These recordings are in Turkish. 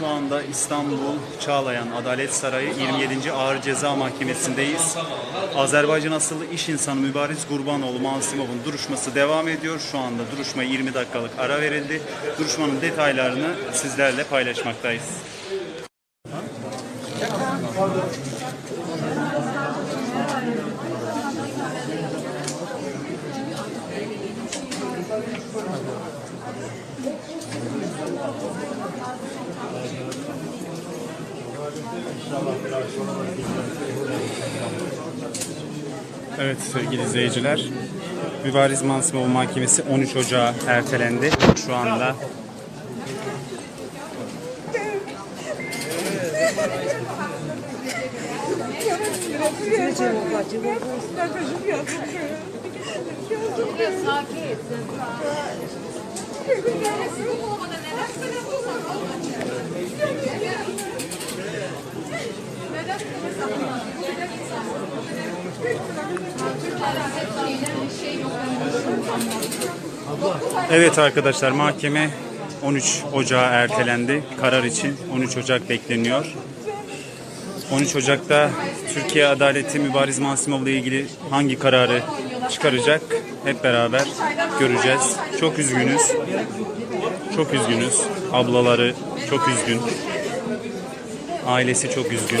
şu anda İstanbul Çağlayan Adalet Sarayı 27. Ağır Ceza Mahkemesi'ndeyiz. Azerbaycan asıllı iş insanı Mübariz Gurbanoğlu Mansimov'un duruşması devam ediyor. Şu anda duruşmaya 20 dakikalık ara verildi. Duruşmanın detaylarını sizlerle paylaşmaktayız. Evet sevgili izleyiciler. Mübariz Mansimov Mahkemesi 13 Ocağı ertelendi. Şu anda Evet arkadaşlar mahkeme 13 Ocağı ertelendi. Karar için 13 Ocak bekleniyor. 13 Ocak'ta Türkiye Adaleti Mübariz Mansimov ile ilgili hangi kararı çıkaracak hep beraber göreceğiz. Çok üzgünüz. Çok üzgünüz. Ablaları çok üzgün. Ailesi çok üzgün.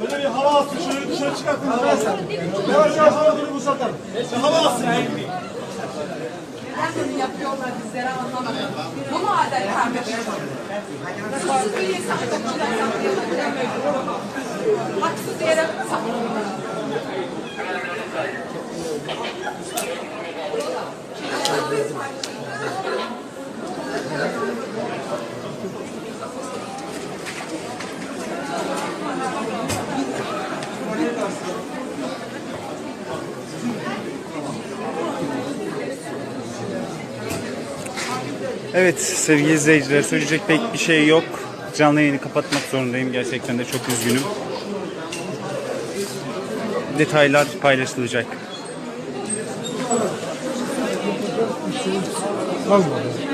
Böyle bir hava alsın, şöyle dışarı çıkartın. Yavaş yavaş hava durumu. Bir hava alsın. Nasıl yapıyorlar bizlere anlamadım. Bu mu adalet kardeşim? Haksız bir topçudan saklıyorlar. Haksız yere saklıyorlar. Evet sevgili izleyiciler söyleyecek pek bir şey yok. Canlı yayını kapatmak zorundayım. Gerçekten de çok üzgünüm. Detaylar paylaşılacak. Kalmadı.